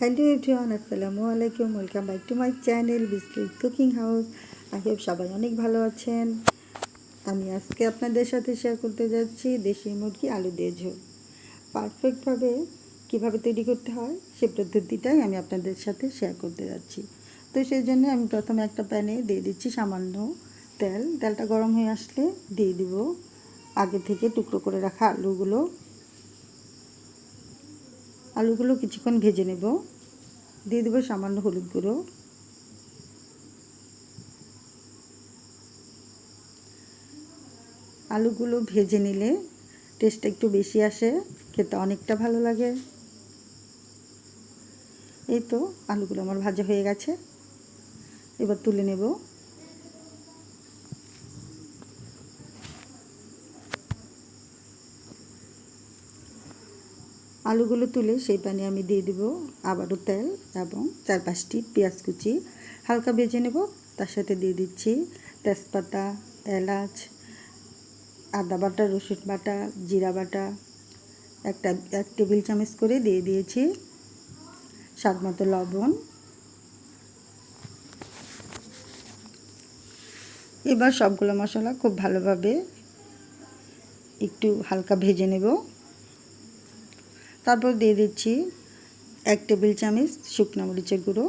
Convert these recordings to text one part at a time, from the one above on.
Hello everyone, আসসালামু আলাইকুম। Welcome back to my channel biscuit cooking house I hope সবাই অনেক ভালো আছেন। আমি আজকে আপনাদের সাথে শেয়ার করতে যাচ্ছি দেশি মুরগি আলু দিয়ে ঝোল। পারফেক্টভাবে কীভাবে তৈরি করতে হয় সে পদ্ধতিটাই আমি আপনাদের সাথে শেয়ার করতে যাচ্ছি। তো সেই জন্য আমি প্রথমে একটা প্যানে দিয়ে দিচ্ছি সামান্য তেল। তেলটা গরম হয়ে আসলে দিয়ে দিব। আগে থেকে টুকরো করে রাখা আলুগুলো। আলুগুলো কিছুক্ষণ ভেজে নেব। দিয়ে দেবো সামান্য হলুদ গুঁড়ো। আলুগুলো ভেজে নিলে টেস্টটা একটু বেশি আসে, খেতে অনেকটা ভালো লাগে। এই তো আলুগুলো আমার ভাজা হয়ে গেছে। এবার তুলে নেব। আলুগুলো তুলে সেই পানি আমি দিয়ে দেব আবারও তেল এবং চার পাঁচটি পেঁয়াজ কুচি। হালকা ভেজে নেব, তার সাথে দিয়ে দিচ্ছি তেজপাতা, এলাচ, আদা বাটা, রসুন বাটা, জিরা বাটা, একটা, এক টেবিল চামচ করে দিয়ে দিয়েছি স্বাদ মতো লবণ। এবার সবগুলো মশলা খুব ভালোভাবে একটু হালকা ভেজে নেব। তারপর দিয়ে দিচ্ছি এক টেবিল চামচ শুকনো মরিচের গুঁড়ো।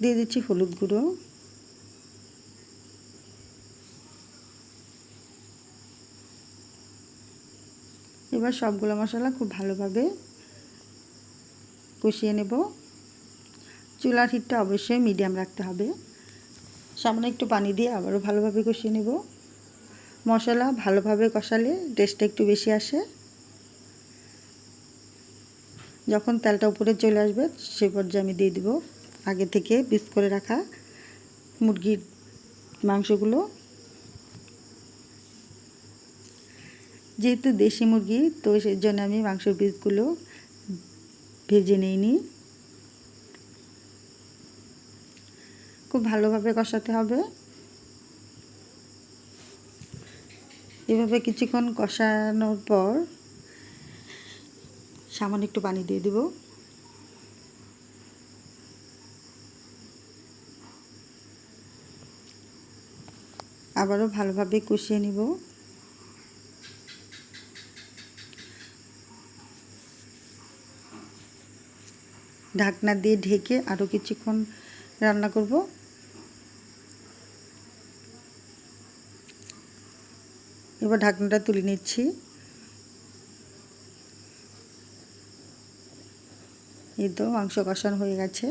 দিয়ে দিচ্ছি হলুদ গুঁড়ো। এবার সবগুলো মশলা খুব ভালোভাবে কষিয়ে নেব। চুলার হিটটা অবশ্যই মিডিয়াম রাখতে হবে। সামনে একটু পানি দিয়ে আবারও ভালোভাবে কষিয়ে নেব। মশলা ভালোভাবে কষালে টেস্টটা একটু বেশি আসে। যখন তেলটা উপরে চলে আসবে, সে পর্যায়ে আমি দিয়ে দিব আগে থেকে পিস করে রাখা মুরগির মাংসগুলো। যেহেতু দেশি মুরগি, তো সেই জন্য আমি মাংসের পিসগুলো ভেজে নিইনি। খুব ভালোভাবে কষাতে হবে। এভাবে কিছুক্ষণ কষানোর পর সামান্য একটু পানি দিয়ে দেব। আবারও ভালোভাবে কষিয়ে নিব। ঢাকনা দিয়ে ঢেকে আরও কিছুক্ষণ রান্না করব। এবার ঢাকনাটা তুলে নিচ্ছি। এই তো মাংস কষানো হয়ে গেছে।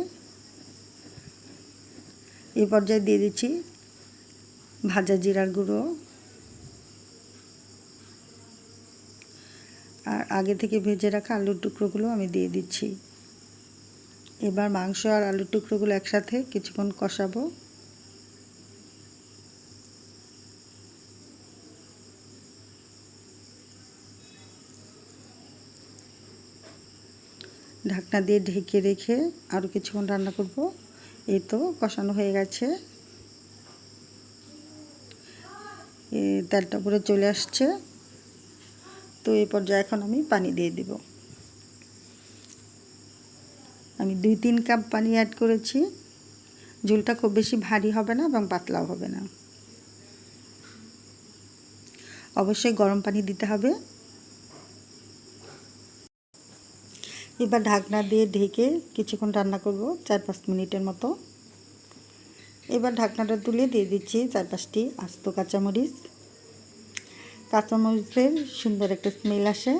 এই পর্যায়ে দিয়ে দিচ্ছি ভাজা জিরার গুঁড়ো। আর আগে থেকে ভেজে রাখা আলুর টুকরোগুলো আমি দিয়ে দিচ্ছি। এবার মাংস আর আলুর টুকরোগুলো একসাথে কিছুক্ষণ কষাবো। ঢাকনা দিয়ে ঢেকে রেখে আরও কিছুক্ষণ রান্না করব। এই তো কষানো হয়ে গেছে। তেলটা পুরো চলে আসছে। তো এই পর্যায়ে এখন আমি পানি দিয়ে দিব। আমি দুই তিন কাপ পানি অ্যাড করেছি। ঝোলটা খুব বেশি ভারী হবে না এবং পাতলাও হবে না। অবশ্যই গরম পানি দিতে হবে। এবার ঢাকনা দিয়ে ঢেকে কিছুক্ষণ রান্না করব, চার পাঁচ মিনিটের মতো। এবার ঢাকনাটা তুলে দিয়ে দিচ্ছি চার পাঁচটি আস্ত কাঁচামরিচ। কাঁচামরিচের সুন্দর একটা স্মেল আসে।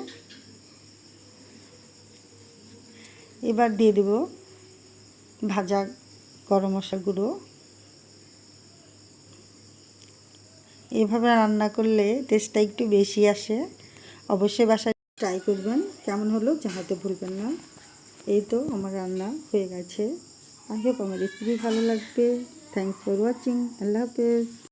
এবার দিয়ে দেব ভাজা গরম মশলা গুঁড়ো। এভাবে রান্না করলে টেস্টটা একটু বেশি আসে। অবশ্যই বাসায় ট্রাই করবেন। কেমন হলো জানাতে ভুলবেন না। এই তো আমার রান্না হয়ে গেছে। আই হোপ আমার রেসিপি ভালো লাগবে। থ্যাংকস ফর ওয়াচিং আল্লাহ হাফেজ।